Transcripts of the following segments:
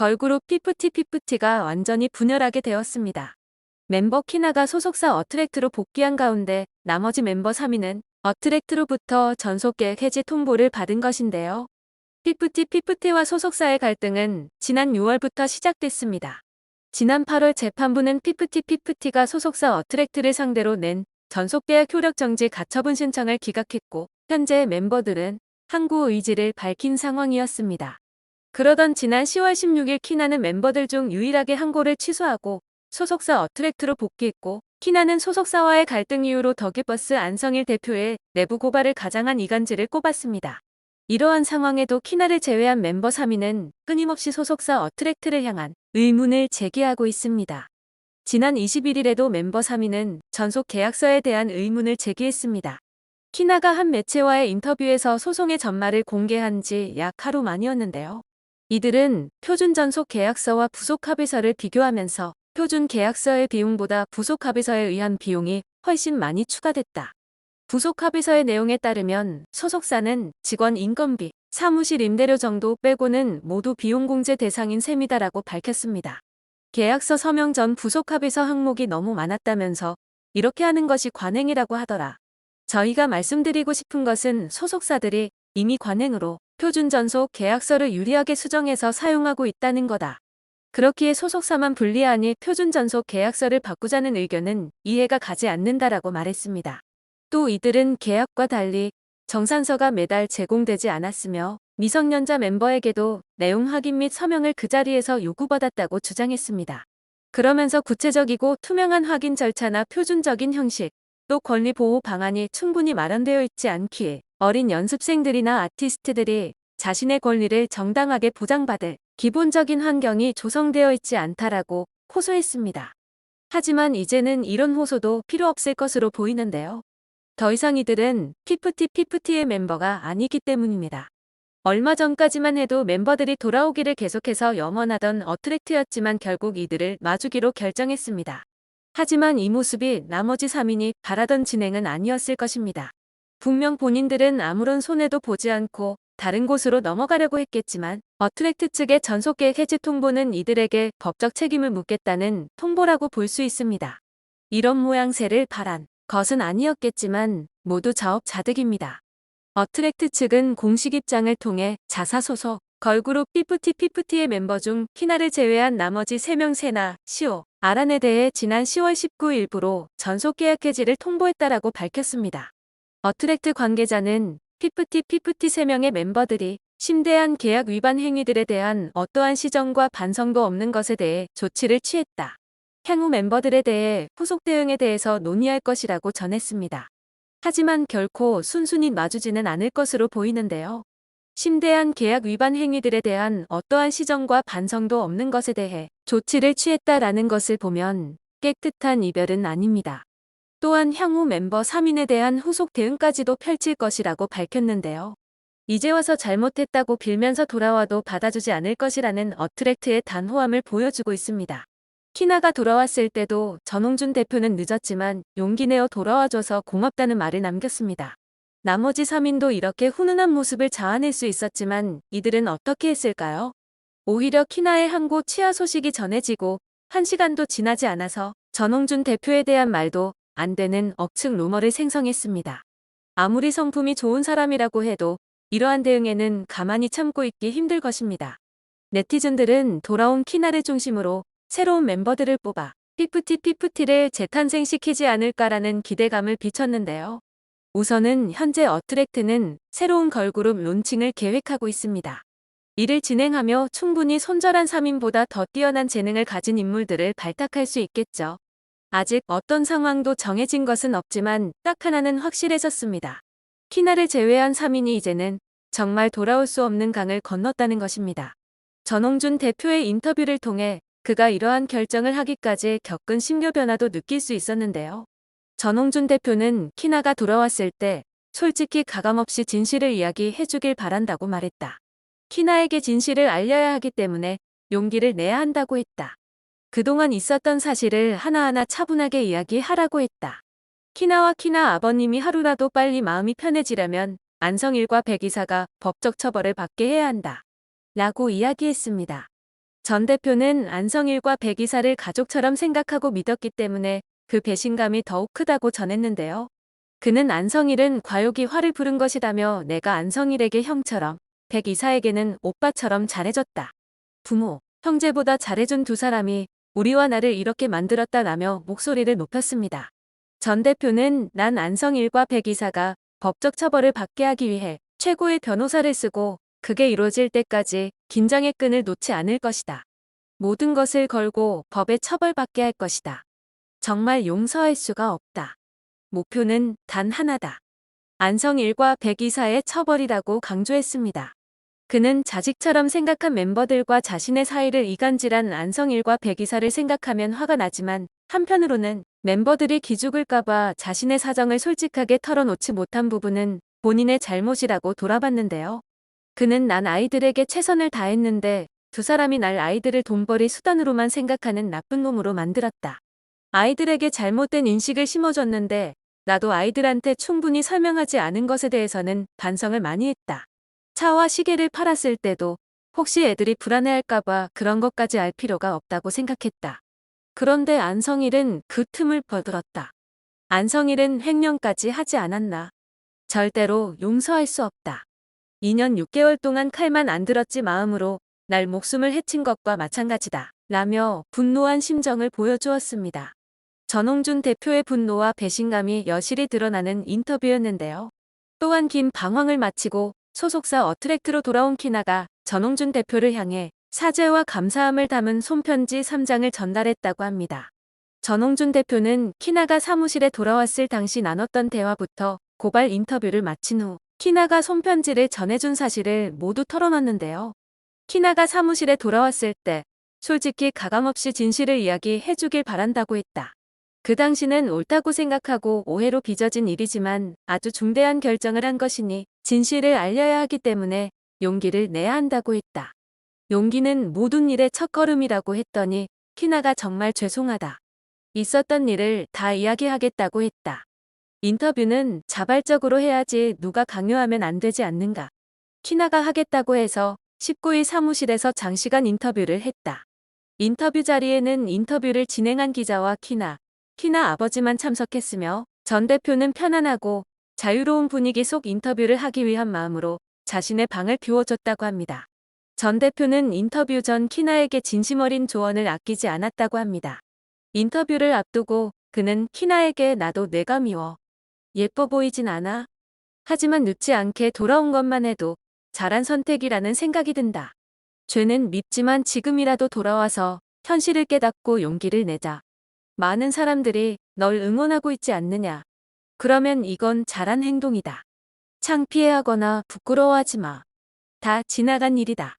걸그룹 피프티 피프티가 완전히 분열하게 되었습니다. 멤버 키나가 소속사 어트랙트로 복귀한 가운데 나머지 멤버 3위는 어트랙트로부터 전속계획 해지 통보를 받은 것인데요. 피프티 피프티와 소속사의 갈등은 지난 6월부터 시작됐습니다. 지난 8월 재판부는 피프티 피프티가 소속사 어트랙트를 상대로 낸 전속계약 효력 정지 가처분 신청을 기각했고 현재 멤버들은 항고 의지를 밝힌 상황이었습니다. 그러던 지난 10월 16일 키나는 멤버들 중 유일하게 항고를 취소하고 소속사 어트랙트로 복귀했고 키나는 소속사와의 갈등 이후로 더기버스 안성일 대표의 내부 고발을 가장한 이간질을 꼽았습니다. 이러한 상황에도 키나를 제외한 멤버 3위는 끊임없이 소속사 어트랙트를 향한 의문을 제기하고 있습니다. 지난 21일에도 멤버 3위는 전속 계약서에 대한 의문을 제기했습니다. 키나가 한 매체와의 인터뷰에서 소송의 전말을 공개한 지 약 하루 만이었는데요. 이들은 표준 전속 계약서와 부속 합의서를 비교하면서 표준 계약서의 비용보다 부속 합의서에 의한 비용이 훨씬 많이 추가됐다. 부속 합의서의 내용에 따르면 소속사는 직원 인건비, 사무실 임대료 정도 빼고는 모두 비용 공제 대상인 셈이다라고 밝혔습니다. 계약서 서명 전 부속 합의서 항목이 너무 많았다면서 이렇게 하는 것이 관행이라고 하더라. 저희가 말씀드리고 싶은 것은 소속사들이 이미 관행으로 표준 전속 계약서를 유리하게 수정해서 사용하고 있다는 거다. 그렇기에 소속사만 불리하니 표준 전속 계약서를 바꾸자는 의견은 이해가 가지 않는다라고 말했습니다. 또 이들은 계약과 달리 정산서가 매달 제공되지 않았으며 미성년자 멤버에게도 내용 확인 및 서명을 그 자리에서 요구받았다고 주장했습니다. 그러면서 구체적이고 투명한 확인 절차나 표준적인 형식, 또 권리 보호 방안이 충분히 마련되어 있지 않기에 어린 연습생들이나 아티스트들이 자신의 권리를 정당하게 보장받을 기본적인 환경이 조성되어 있지 않다라고 호소했습니다. 하지만 이제는 이런 호소도 필요 없을 것으로 보이는데요. 더 이상 이들은 피프티 피프티의 멤버가 아니기 때문입니다. 얼마 전까지만 해도 멤버들이 돌아오기를 계속해서 염원하던 어트랙트였지만 결국 이들을 마주기로 결정했습니다. 하지만 이 모습이 나머지 3인이 바라던 진행은 아니었을 것입니다. 분명 본인들은 아무런 손해도 보지 않고 다른 곳으로 넘어가려고 했겠지만 어트랙트 측의 전속계획 해지 통보는 이들에게 법적 책임을 묻겠다는 통보라고 볼 수 있습니다. 이런 모양새를 바란 것은 아니었겠지만 모두 자업자득입니다. 어트랙트 측은 공식 입장을 통해 자사소속 걸그룹 피프티 피프티의 멤버 중 키나를 제외한 나머지 3명 세나, 시오, 아란에 대해 지난 10월 19일 일부로 전속 계약 해지를 통보했다라고 밝혔습니다. 어트랙트 관계자는 피프티 피프티 3명의 멤버들이 심대한 계약 위반 행위들에 대한 어떠한 시정과 반성도 없는 것에 대해 조치를 취했다. 향후 멤버들에 대해 후속 대응에 대해서 논의할 것이라고 전했습니다. 하지만 결코 순순히 마주지는 않을 것으로 보이는데요. 심대한 계약 위반 행위들에 대한 어떠한 시정과 반성도 없는 것에 대해 조치를 취했다라는 것을 보면 깨끗한 이별은 아닙니다. 또한 향후 멤버 3인에 대한 후속 대응까지도 펼칠 것이라고 밝혔는데요. 이제 와서 잘못했다고 빌면서 돌아와도 받아주지 않을 것이라는 어트랙트의 단호함을 보여주고 있습니다. 키나가 돌아왔을 때도 전홍준 대표는 늦었지만 용기 내어 돌아와줘서 고맙다는 말을 남겼습니다. 나머지 3인도 이렇게 훈훈한 모습을 자아낼 수 있었지만 이들은 어떻게 했을까요? 오히려 키나의 항고 치아 소식이 전해지고 한 시간도 지나지 않아서 전홍준 대표에 대한 말도 안 되는 억측 루머를 생성했습니다. 아무리 성품이 좋은 사람이라고 해도 이러한 대응에는 가만히 참고 있기 힘들 것입니다. 네티즌들은 돌아온 키나를 중심으로 새로운 멤버들을 뽑아 피프티 피프티를 재탄생시키지 않을까라는 기대감을 비쳤는데요. 우선은 현재 어트랙트는 새로운 걸그룹 론칭을 계획하고 있습니다. 이를 진행하며 충분히 손절한 3인보다 더 뛰어난 재능을 가진 인물들을 발탁할 수 있겠죠. 아직 어떤 상황도 정해진 것은 없지만 딱 하나는 확실해졌습니다. 키나를 제외한 3인이 이제는 정말 돌아올 수 없는 강을 건넜다는 것입니다. 전홍준 대표의 인터뷰를 통해 그가 이러한 결정을 하기까지 겪은 심교 변화도 느낄 수 있었는데요. 전홍준 대표는 키나가 돌아왔을 때 솔직히 가감없이 진실을 이야기해 주길 바란다고 말했다. 키나에게 진실을 알려야 하기 때문에 용기를 내야 한다고 했다. 그동안 있었던 사실을 하나하나 차분하게 이야기하라고 했다. 키나와 키나 아버님이 하루라도 빨리 마음이 편해지려면 안성일과 백이사가 법적 처벌을 받게 해야 한다. 라고 이야기했습니다. 전 대표는 안성일과 백 이사를 가족처럼 생각하고 믿었기 때문에 그 배신감이 더욱 크다고 전했는데요. 그는 안성일은 과욕이 화를 부른 것이다며 내가 안성일에게 형처럼 백 이사에게는 오빠처럼 잘해줬다. 부모, 형제보다 잘해준 두 사람이 우리와 나를 이렇게 만들었다라며 목소리를 높였습니다. 전 대표는 난 안성일과 백 이사가 법적 처벌을 받게 하기 위해 최고의 변호사를 쓰고 그게 이루어질 때까지 긴장의 끈을 놓지 않을 것이다. 모든 것을 걸고 법에 처벌받게 할 것이다. 정말 용서할 수가 없다. 목표는 단 하나다. 안성일과 백이사의 처벌이라고 강조했습니다. 그는 자식처럼 생각한 멤버들과 자신의 사이를 이간질한 안성일과 백이사를 생각하면 화가 나지만 한편으로는 멤버들이 기죽을까봐 자신의 사정을 솔직하게 털어놓지 못한 부분은 본인의 잘못이라고 돌아봤는데요. 그는 난 아이들에게 최선을 다했는데 두 사람이 날 아이들을 돈벌이 수단으로만 생각하는 나쁜 놈으로 만들었다. 아이들에게 잘못된 인식을 심어줬는데 나도 아이들한테 충분히 설명하지 않은 것에 대해서는 반성을 많이 했다. 차와 시계를 팔았을 때도 혹시 애들이 불안해할까봐 그런 것까지 알 필요가 없다고 생각했다. 그런데 안성일은 그 틈을 버들었다. 안성일은 횡령까지 하지 않았나. 절대로 용서할 수 없다. 2년 6개월 동안 칼만 안 들었지 마음으로 날 목숨을 해친 것과 마찬가지다. 라며 분노한 심정을 보여주었습니다. 전홍준 대표의 분노와 배신감이 여실히 드러나는 인터뷰였는데요. 또한 긴 방황을 마치고 소속사 어트랙트로 돌아온 키나가 전홍준 대표를 향해 사죄와 감사함을 담은 손편지 3장을 전달했다고 합니다. 전홍준 대표는 키나가 사무실에 돌아왔을 당시 나눴던 대화부터 고발 인터뷰를 마친 후 키나가 손편지를 전해준 사실을 모두 털어놨는데요. 키나가 사무실에 돌아왔을 때 솔직히 가감없이 진실을 이야기해 주길 바란다고 했다. 그 당시는 옳다고 생각하고 오해로 빚어진 일이지만 아주 중대한 결정을 한 것이니 진실을 알려야 하기 때문에 용기를 내야 한다고 했다. 용기는 모든 일의 첫걸음이라고 했더니 키나가 정말 죄송하다. 있었던 일을 다 이야기하겠다고 했다. 인터뷰는 자발적으로 해야지 누가 강요하면 안 되지 않는가. 키나가 하겠다고 해서 19일 사무실에서 장시간 인터뷰를 했다. 인터뷰 자리에는 인터뷰를 진행한 기자와 키나, 키나 아버지만 참석했으며 전 대표는 편안하고 자유로운 분위기 속 인터뷰를 하기 위한 마음으로 자신의 방을 비워줬다고 합니다. 전 대표는 인터뷰 전 키나에게 진심 어린 조언을 아끼지 않았다고 합니다. 인터뷰를 앞두고 그는 키나에게 나도 내가 미워. 예뻐 보이진 않아. 하지만 늦지 않게 돌아온 것만 해도 잘한 선택이라는 생각이 든다. 죄는 밉지만 지금이라도 돌아와서 현실을 깨닫고 용기를 내자. 많은 사람들이 널 응원하고 있지 않느냐. 그러면 이건 잘한 행동이다. 창피해하거나 부끄러워하지 마. 다 지나간 일이다.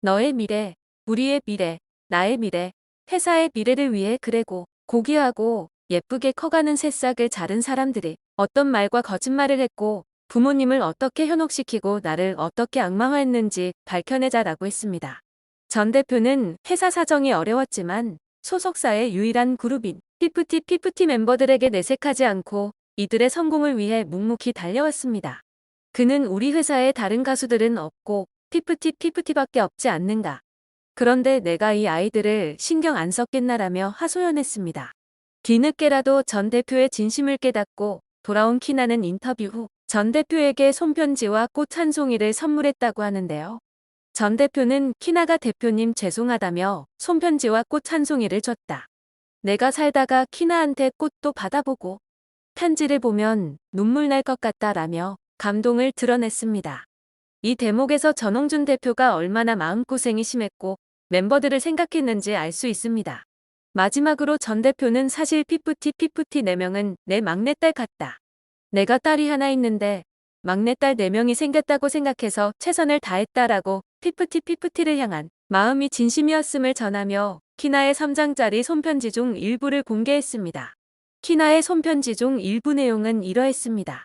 너의 미래, 우리의 미래, 나의 미래, 회사의 미래를 위해 그래고 고귀하고 예쁘게 커가는 새싹을 자른 사람들이 어떤 말과 거짓말을 했고 부모님을 어떻게 현혹시키고 나를 어떻게 악마화했는지 밝혀내자라고 했습니다. 전 대표는 회사 사정이 어려웠지만 소속사의 유일한 그룹인 피프티 피프티 멤버들에게 내색하지 않고 이들의 성공을 위해 묵묵히 달려왔습니다. 그는 우리 회사에 다른 가수들은 없고 피프티 피프티밖에 없지 않는가. 그런데 내가 이 아이들을 신경 안 썼겠나라며 하소연했습니다. 뒤늦게라도 전 대표의 진심을 깨닫고 돌아온 키나는 인터뷰 후 전 대표에게 손편지와 꽃 한 송이를 선물했다고 하는데요. 전 대표는 키나가 대표님 죄송하다며 손편지와 꽃 한 송이를 줬다. 내가 살다가 키나한테 꽃도 받아보고 편지를 보면 눈물 날 것 같다라며 감동을 드러냈습니다. 이 대목에서 전홍준 대표가 얼마나 마음고생이 심했고 멤버들을 생각했는지 알 수 있습니다. 마지막으로 전 대표는 사실 피프티 피프티 4명은 내 막내딸 같다. 내가 딸이 하나 있는데 막내딸 4명이 생겼다고 생각해서 최선을 다했다라고 피프티 피프티를 향한 마음이 진심이었음을 전하며 키나의 3장짜리 손편지 중 일부를 공개했습니다. 키나의 손편지 중 일부 내용은 이러했습니다.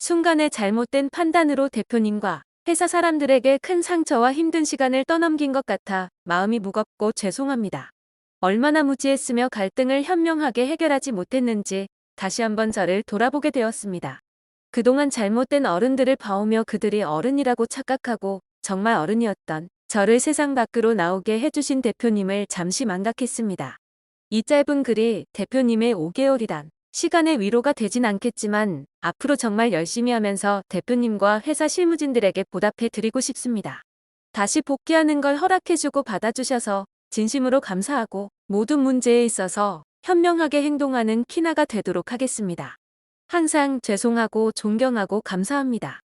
순간의 잘못된 판단으로 대표님과 회사 사람들에게 큰 상처와 힘든 시간을 떠넘긴 것 같아 마음이 무겁고 죄송합니다. 얼마나 무지했으며 갈등을 현명하게 해결하지 못했는지 다시 한번 저를 돌아보게 되었습니다. 그동안 잘못된 어른들을 봐오며 그들이 어른이라고 착각하고 정말 어른이었던 저를 세상 밖으로 나오게 해주신 대표님을 잠시 망각했습니다. 이 짧은 글이 대표님의 5개월이란 시간의 위로가 되진 않겠지만 앞으로 정말 열심히 하면서 대표님과 회사 실무진들에게 보답해 드리고 싶습니다. 다시 복귀하는 걸 허락해주고 받아주셔서 진심으로 감사하고 모든 문제에 있어서 현명하게 행동하는 키나가 되도록 하겠습니다. 항상 죄송하고 존경하고 감사합니다.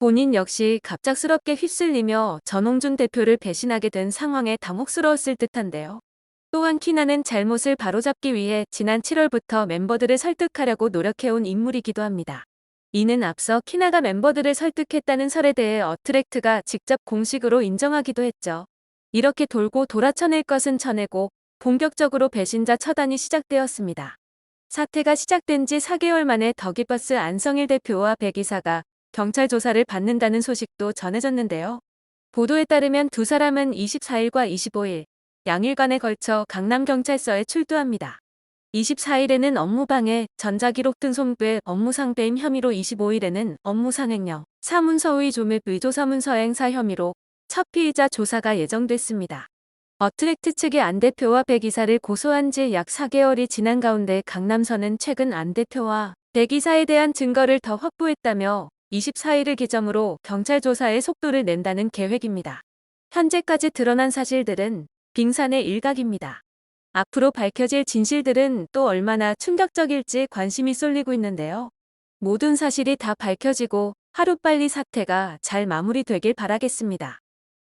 본인 역시 갑작스럽게 휩쓸리며 전홍준 대표를 배신하게 된 상황에 당혹스러웠을 듯한데요. 또한 키나는 잘못을 바로잡기 위해 지난 7월부터 멤버들을 설득하려고 노력해온 인물이기도 합니다. 이는 앞서 키나가 멤버들을 설득했다는 설에 대해 어트랙트가 직접 공식으로 인정하기도 했죠. 이렇게 돌고 돌아 쳐낼 것은 쳐내고 본격적으로 배신자 처단이 시작되었습니다. 사태가 시작된 지 4개월 만에 더기버스 안성일 대표와 백 이사가 경찰 조사를 받는다는 소식도 전해졌는데요. 보도에 따르면 두 사람은 24일과 25일 양일간에 걸쳐 강남경찰서에 출두합니다. 24일에는 업무방해, 전자기록 등 손괴, 업무상배임 혐의로 25일에는 업무상행령, 사문서의 조립 의조서문서 행사 혐의로 첫 피의자 조사가 예정됐습니다. 어트랙트 측이 안 대표와 백 이사를 고소한 지 약 4개월이 지난 가운데 강남서는 최근 안 대표와 백 이사에 대한 증거를 더 확보했다며 24일을 기점으로 경찰 조사에 속도를 낸다는 계획입니다. 현재까지 드러난 사실들은 빙산의 일각입니다. 앞으로 밝혀질 진실들은 또 얼마나 충격적일지 관심이 쏠리고 있는데요. 모든 사실이 다 밝혀지고 하루빨리 사태가 잘 마무리되길 바라겠습니다.